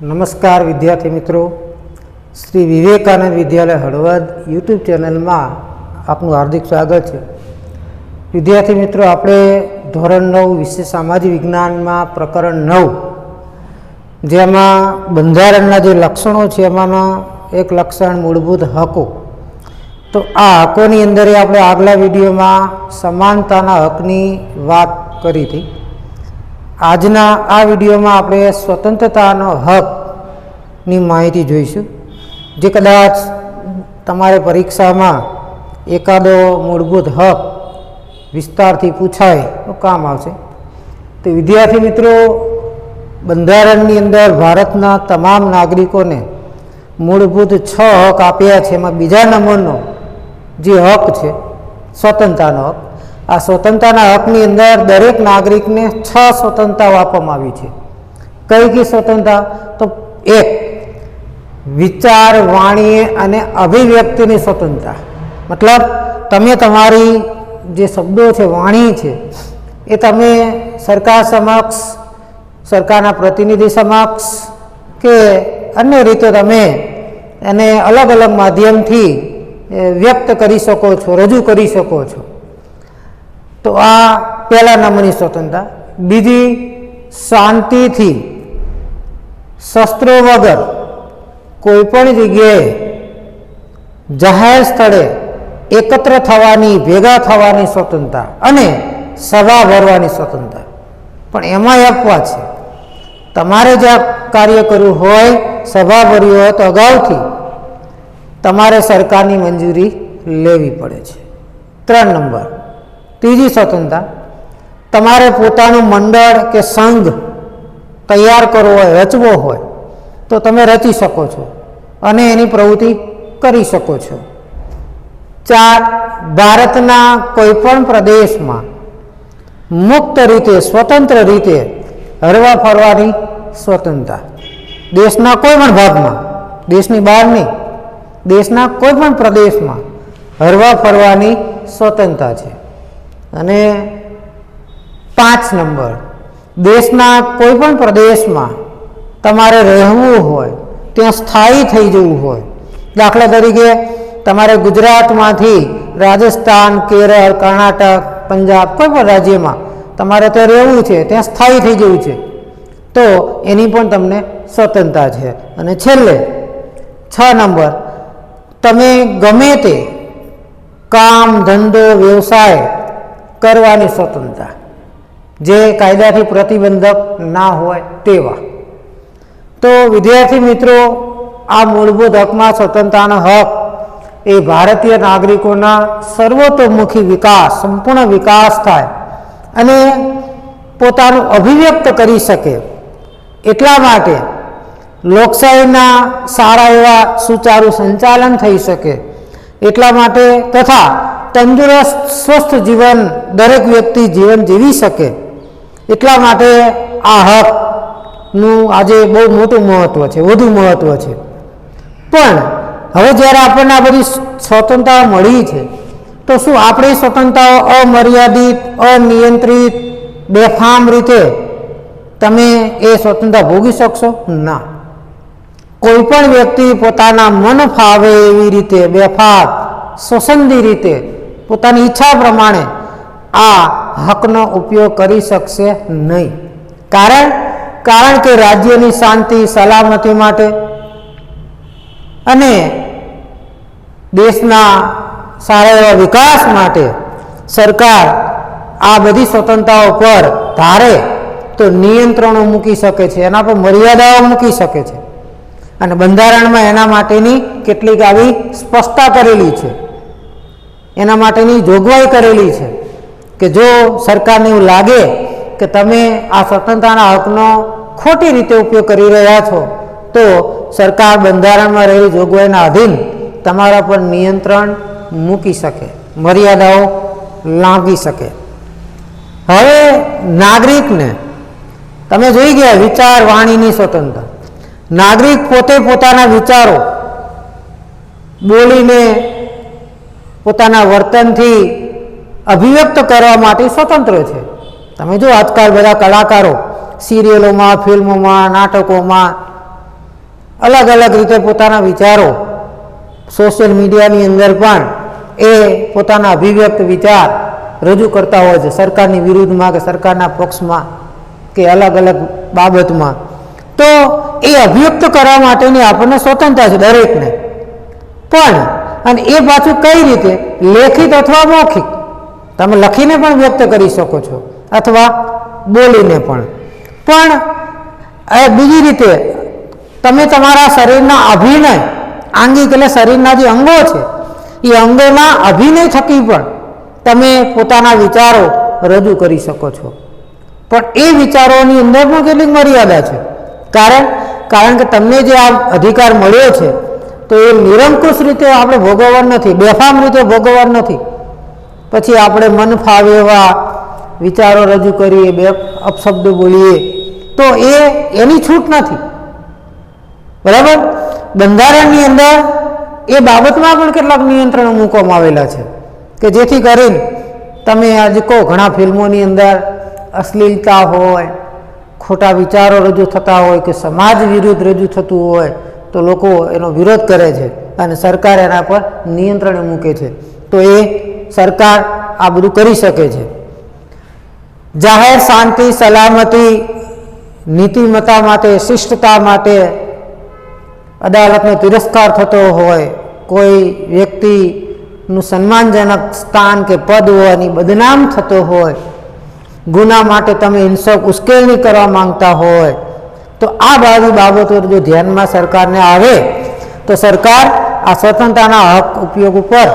નમસ્કાર વિદ્યાર્થી મિત્રો. શ્રી વિવેકાનંદ વિદ્યાલય હળવદ યુટ્યુબ ચેનલમાં આપનું હાર્દિક સ્વાગત છે. વિદ્યાર્થી મિત્રો, આપણે ધોરણ નવ વિશે સામાજિક વિજ્ઞાનમાં પ્રકરણ નવ, જેમાં બંધારણના જે લક્ષણો છે, એમાંના એક લક્ષણ મૂળભૂત હકો. તો આ હકોની અંદર આપણે આગલા વિડીયોમાં સમાનતાના હકની વાત કરી હતી. આજના આ વિડીયોમાં આપણે સ્વતંત્રતાનો હકની માહિતી જોઈશું. જે કદાચ તમારે પરીક્ષામાં એકાદો મૂળભૂત હક વિસ્તારથી પૂછાય તો કામ આવશે. તો વિદ્યાર્થી મિત્રો, બંધારણની અંદર ભારતના તમામ નાગરિકોને મૂળભૂત છ હક આપ્યા છે. એમાં બીજા નંબરનો જે હક છે, સ્વતંત્રતાનો હક. આ સ્વતંત્રતાના હકની અંદર દરેક નાગરિકને છ સ્વતંત્રતાઓ આપવામાં આવી છે. કઈ કઈ સ્વતંત્રતા તો એક, વિચાર વાણી અને અભિવ્યક્તિની સ્વતંત્રતા મતલબ, તમે તમારી જે શબ્દો છે, વાણી છે, એ તમે સરકાર સમક્ષ, સરકારના પ્રતિનિધિ સમક્ષ કે અન્ય રીતે તમે એને અલગ અલગ માધ્યમથી વ્યક્ત કરી શકો છો, રજૂ કરી શકો છો. તો આ પહેલા નંબરની સ્વતંત્રતા. બીજી, શાંતિથી શસ્ત્રો વગર કોઈ પણ જગ્યાએ જાહેર સ્થળે એકત્ર થવાની, ભેગા થવાની સ્વતંત્રતા અને સભા ભરવાની સ્વતંત્રતા. પણ એમાં આપવા છે. તમારે જે કાર્ય કરવું હોય, સભા ભરવી હોય, તો અગાઉથી તમારે સરકારની મંજૂરી લેવી પડે છે. ત્રણ નંબર. ત્રીજી સ્વતંત્રતા. તમારે પોતાનું મંડળ કે સંઘ તૈયાર કરવો હોય, રચવો હોય, તો તમે રચી શકો છો અને એની પ્રવૃત્તિ કરી શકો છો. ચાર, ભારતના કોઈપણ પ્રદેશમાં મુક્ત રીતે, સ્વતંત્ર રીતે હરવા ફરવાની સ્વતંત્રતા. દેશના કોઈ પણ ભાગમાં, દેશની બહાર નહીં, દેશના કોઈ પણ પ્રદેશમાં હરવા ફરવાની સ્વતંત્રતા છે. અને પાંચ નંબર. દેશના કોઈ પણ પ્રદેશમાં તમારે રહેવું હોય, ત્યાં સ્થાયી થઈ જવું હોય, દાખલા તરીકે તમારે ગુજરાતમાંથી રાજસ્થાન, કેરળ, કર્ણાટક, પંજાબ કોઈ પણ રાજ્યમાં તમારે ત્યાં રહેવું છે, ત્યાં સ્થાયી થઈ જવું છે. તો એની પણ તમને સ્વતંત્રતા છે. અને છેલ્લે, છ નંબર, તમે ગમે તે કામ, ધંધો, વ્યવસાય કરવાની સ્વતંત્રતા. જે કાયદાથી પ્રતિબંધક ના હોય તેવા. તો વિદ્યાર્થી મિત્રો, આ મૂળભૂત હકમાં સ્વતંત્રતાનો હક એ ભારતીય નાગરિકોના સર્વતોમુખી વિકાસ, સંપૂર્ણ વિકાસ થાય અને પોતાનું અભિવ્યક્ત કરી શકે. એટલા માટે લોકશાહીના સારા એવા સુચારુ સંચાલન થઈ શકે. એટલા માટે તથા તંદુરસ્ત, સ્વસ્થ જીવન, દરેક વ્યક્તિ જીવન જીવી શકે. એટલા માટે આ હકનું આજે બહુ મોટું મહત્ત્વ છે, વધુ મહત્ત્વ છે. પણ હવે જ્યારે આપણને આ બધી સ્વતંત્રતા મળી છે, તો શું આપણી સ્વતંત્રતાઓ અમર્યાદિત, અનિયંત્રિત, બેફામ રીતે તમે એ સ્વતંત્રતા ભોગી શકશો? ના. કોઈ પણ વ્યક્તિ પોતાના મન ફાવે એવી રીતે બેફાત સ્વસંદી રીતે, પોતાની ઈચ્છા પ્રમાણે આ હકનો ઉપયોગ કરી શકશે નહીં. કારણ કારણ કે રાજ્યની શાંતિ, સલામતી માટે અને દેશના સારા એવા વિકાસ માટે સરકાર આ બધી સ્વતંત્રતાઓ પર ધારે તો નિયંત્રણો મૂકી શકે છે, એના પર મર્યાદાઓ મૂકી શકે છે. અને બંધારણમાં એના માટેની કેટલીક આવી સ્પષ્ટતા કરેલી છે. એના માટેની જોગવાઈ કરેલી છે કે જો સરકારને એવું લાગે કે તમે આ સ્વતંત્રતાના હકનો ખોટી રીતે ઉપયોગ કરી રહ્યા છો, તો સરકાર બંધારણમાં રહેલી જોગવાઈના અધીન તમારા પર નિયંત્રણ મૂકી શકે, મર્યાદાઓ લાંબી શકે. હવે નાગરિકને તમે જોઈ ગયા વિચાર વાણીની સ્વતંત્રતા. નાગરિક પોતે પોતાના વિચારો બોલીને પોતાના વર્તનથી અભિવ્યક્ત કરવા માટે સ્વતંત્ર છે. તમે જો આજકાલ બધા કલાકારો સિરિયલોમાં, ફિલ્મોમાં, નાટકોમાં અલગ અલગ રીતે પોતાના વિચારો સોશિયલ મીડિયાની અંદર પણ એ પોતાના અભિવ્યક્ત વિચાર રજૂ કરતા હોય છે, સરકારની વિરુદ્ધમાં કે સરકારના પક્ષમાં કે અલગ અલગ બાબતમાં. તો એ અભિવ્યક્ત કરવા માટેની આપણને સ્વતંત્રતા છે દરેકને. પણ, અને એ પાછું કઈ રીતે? લેખિત અથવા મૌખિક? તમે લખીને પણ વ્યક્ત કરી શકો છો, અથવા બોલીને પણ. પણ બીજી રીતે, તમે તમારા શરીરના અભિનય, આંગિક એટલે શરીરના જે અંગો છે, એ અંગોના અભિનય થકી પણ તમે પોતાના વિચારો રજૂ કરી શકો છો. પણ એ વિચારોની અંદર પણ કેટલીક મર્યાદા છે. કારણ કારણ કે તમને જે આ અધિકાર મળ્યો છે, તો એ નિરંકુશ રીતે આપણે ભોગવવા નથી, બેફામ રીતે ભોગવવા નથી. પછી આપણે મન ફાવે એવા વિચારો રજૂ કરીએ, બે અપશબ્દ બોલીએ, તો એ એની છૂટ નથી. બરાબર? બંધારણની અંદર એ બાબતમાં પણ કેટલાક નિયંત્રણો મૂકવામાં આવેલા છે, કે જેથી કરીને તમે આજે કહો, ઘણા ફિલ્મોની અંદર અશ્લીલતા હોય ખોટા વિચારો રજૂ થતા હોય કે સમાજ વિરુદ્ધ રજૂ થતું હોય, તો લોકો એનો વિરોધ કરે છે અને સરકાર એના પર નિયંત્રણ મૂકે છે. તો એ સરકાર આ બધું કરી શકે છે. જાહેર શાંતિ, સલામતી, નીતિમત્તા માટે, શિષ્ટતા માટે અદાલતનો તિરસ્કાર થતો હોય, કોઈ વ્યક્તિનું સન્માનજનક સ્થાન કે પદ હોય એની બદનામ થતો હોય ગુના માટે તમે હિંસક ઉશ્કેરણી કરવા માંગતા હોય, તો આ બધી બાબતો જો ધ્યાનમાં સરકારને આવે, તો સરકાર આ સ્વતંત્રતાના હક ઉપયોગ ઉપર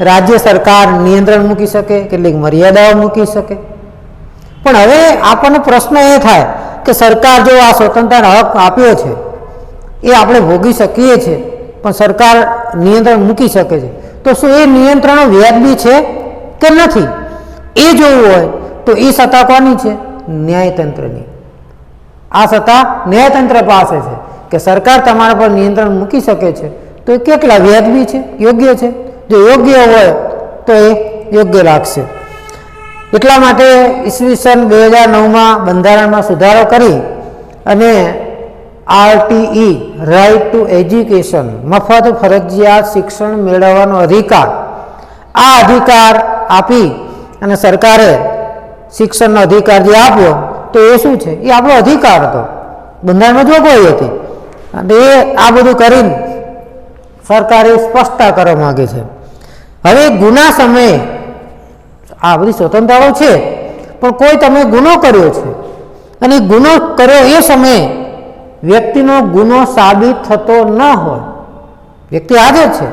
રાજ્ય સરકાર નિયંત્રણ મૂકી શકે, કેટલીક મર્યાદાઓ મૂકી શકે. પણ હવે આપણને પ્રશ્ન એ થાય કે સરકાર જો આ સ્વતંત્રતાનો હક આપ્યો છે, એ આપણે ભોગી શકીએ છીએ, પણ સરકાર નિયંત્રણ મૂકી શકે છે. તો શું એ નિયંત્રણો વ્યાજબી છે કે નથી? એ જોવું હોય તો એ સત્તા કોની છે? ન્યાયતંત્રની. આ સત્તા ન્યાયતંત્ર પાસે છે. કે સરકાર તમારા પર નિયંત્રણ મૂકી શકે છે, તો એ કેટલા વ્યાજબી છે? યોગ્ય છે? જો યોગ્ય હોય, તો એ યોગ્ય લાગશે. એટલા માટે ઈસવીસન બે હજાર નવમાં બંધારણમાં સુધારો કરી અને આરટીઈ રાઇટ ટુ એજ્યુકેશન મફત ફરજિયાત શિક્ષણ મેળવવાનો અધિકાર, આ અધિકાર આપી અને સરકારે શિક્ષણનો અધિકાર જે આપ્યો, તો એ શું છે? એ આપણો અધિકાર હતો. બંધારણમાં જોગવાઈ હતી, અને એ આ બધું કરીને સરકારે સ્પષ્ટતા કરવા માગે છે. હવે ગુના સમયે આ બધી સ્વતંત્રતાઓ છે, પણ કોઈ તમે ગુનો કર્યો છે, અને ગુનો કર્યો એ સમયે વ્યક્તિનો ગુનો સાબિત થતો ન હોય. વ્યક્તિ હાજર છે,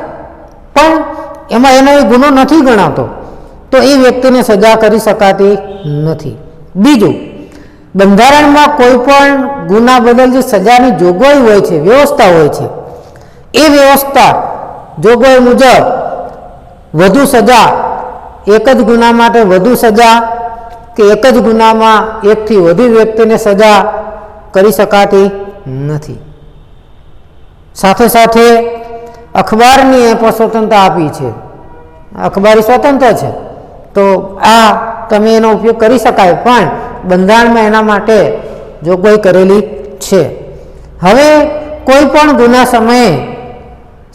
પણ એમાં એનો એ ગુનો નથી ગણાતો. તો એ વ્યક્તિને સજા કરી શકાતી નથી. બીજું, બંધારણમાં કોઈ પણ ગુના બદલ જે સજાની જોગવાઈ હોય છે, વ્યવસ્થા હોય છે, એ વ્યવસ્થા જોગવાઈ મુજબ વધુ સજા, એક જ ગુના માટે વધુ સજા કે એક જ ગુનામાં એકથી વધુ વ્યક્તિને સજા કરી શકાતી નથી. સાથે સાથે અખબારની એ પણ સ્વતંત્રતા આપી છે. અખબારી સ્વતંત્ર છે. તો આ તમે એનો ઉપયોગ કરી શકાય, પણ બંધારણમાં એના માટે જોગવાઈ કરેલી છે. હવે કોઈ પણ ગુના સમયે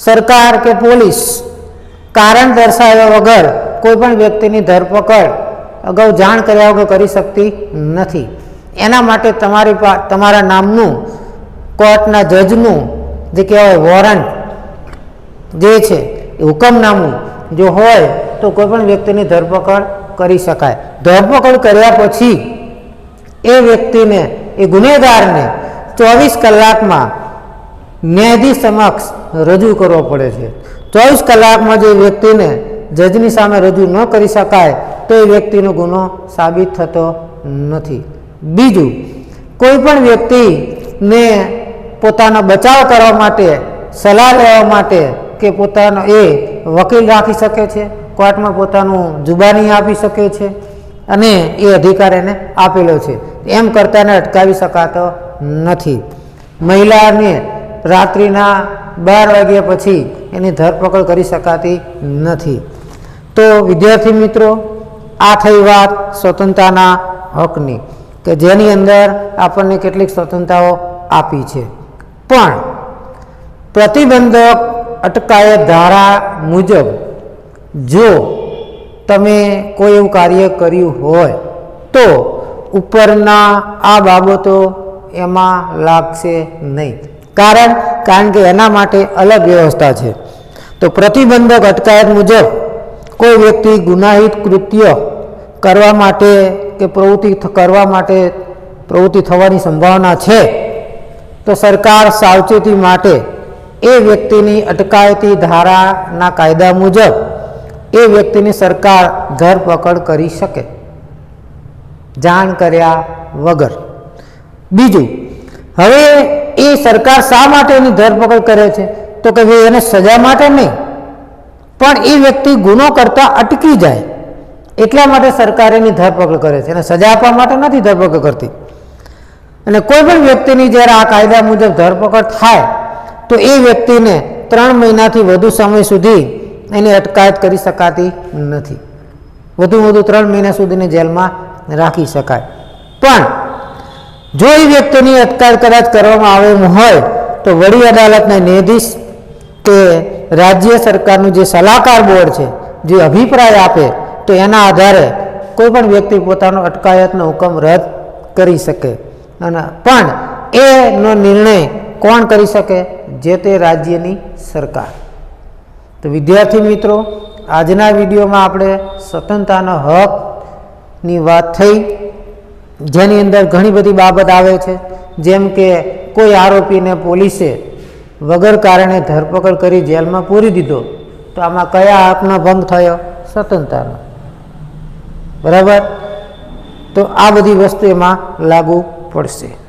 સરકાર કે પોલીસ કારણ દર્શાવ્યા વગર કોઈ પણ વ્યક્તિની ધરપકડ અગાઉ જાણ કર્યા વગર કરી શકતી નથી. એના માટે તમારી તમારા નામનું, કોર્ટના જજનું જે કહેવાય વોરંટ જે છે, એ હુકમનામું જો હોય તો કોઈ પણ વ્યક્તિની ધરપકડ કરી શકાય. ધરપકડ કર્યા પછી એ વ્યક્તિને, એ ગુનેગારને ચોવીસ કલાકમાં ન્યાયાધીશ સમક્ષ રજૂ કરવો પડે છે. ચોવીસ કલાકમાં જે વ્યક્તિને જજની સામે રજૂ ન કરી શકાય, તો એ વ્યક્તિનો ગુનો સાબિત થતો નથી. બીજું કોઈ પણ વ્યક્તિને પોતાનો બચાવ કરવા માટે સલાહ લેવા માટે કે પોતાનો એ વકીલ રાખી શકે છે? કોર્ટમાં પોતાનું જુબાની આપી શકે છે અને એ અધિકાર એને આપેલો છે. એમ કરતાને અટકાવી શકાતો નથી. મહિલાને રાત્રિના બાર વાગ્યા પછી એની ધરપકડ કરી શકાતી નથી. તો વિદ્યાર્થી મિત્રો, આ થઈ વાત સ્વતંત્રતાના હકની, કે જેની અંદર આપણને કેટલીક સ્વતંત્રતાઓ આપી છે. પણ, પ્રતિબંધક અટકાયત ધારા મુજબ જો તમે કોઈ એવું કાર્ય કર્યું હોય, તો ઉપરના આ બાબતો એમાં લાગશે નહીં. કારણ કારણ કે એના માટે અલગ વ્યવસ્થા છે. તો પ્રતિબંધક અટકાયત મુજબ કોઈ વ્યક્તિ ગુનાહિત કૃત્ય કરવા માટે કે પ્રવૃત્તિ કરવા માટે પ્રવૃત્તિ થવાની સંભાવના છે, તો સરકાર સાવચેતી માટે એ વ્યક્તિની અટકાયતી ધારાના કાયદા મુજબ એ વ્યક્તિની સરકાર ધરપકડ કરી શકે. જાણ કર્યા વગર. બીજું, હવે એ સરકાર શા માટે એની ધરપકડ કરે છે? તો કે ભાઈ એને સજા માટે નહીં. પણ એ વ્યક્તિ ગુનો કરતાં અટકી જાય. એટલા માટે સરકાર એની ધરપકડ કરે છે. અને સજા આપવા માટે નથી ધરપકડ કરતી. અને કોઈ પણ વ્યક્તિની જ્યારે આ કાયદા મુજબ ધરપકડ થાય, તો એ વ્યક્તિને ત્રણ મહિનાથી વધુ સમય સુધી એની અટકાયત કરી શકાતી નથી. વધુ વધુ ત્રણ મહિના સુધીને જેલમાં રાખી શકાય. પણ જો એ વ્યક્તિની અટકાયત કદાચ કરવામાં આવે હોય, તો વડી અદાલતના ન્યાયાધીશ કે રાજ્ય સરકારનું જે સલાહકાર બોર્ડ છે, જે અભિપ્રાય આપે, તો એના આધારે કોઈ પણ વ્યક્તિ પોતાનો અટકાયતનો હુકમ રદ કરી શકે. અને પણ એનો નિર્ણય કોણ કરી શકે? જે તે રાજ્યની સરકાર. તો વિદ્યાર્થી મિત્રો, આજના વિડીયોમાં આપણે સ્વતંત્રતાનો હકની વાત થઈ. જેની અંદર ઘણી બધી બાબત આવે છે. જેમ કે કોઈ આરોપીને પોલીસે વગર કારણે ધરપકડ કરી જેલમાં પૂરી દીધો. તો આમાં કયા હકનો ભંગ થયો? સ્વતંત્રતાનો. બરાબર? તો આ બધી વસ્તુ એમાં લાગુ પડશે.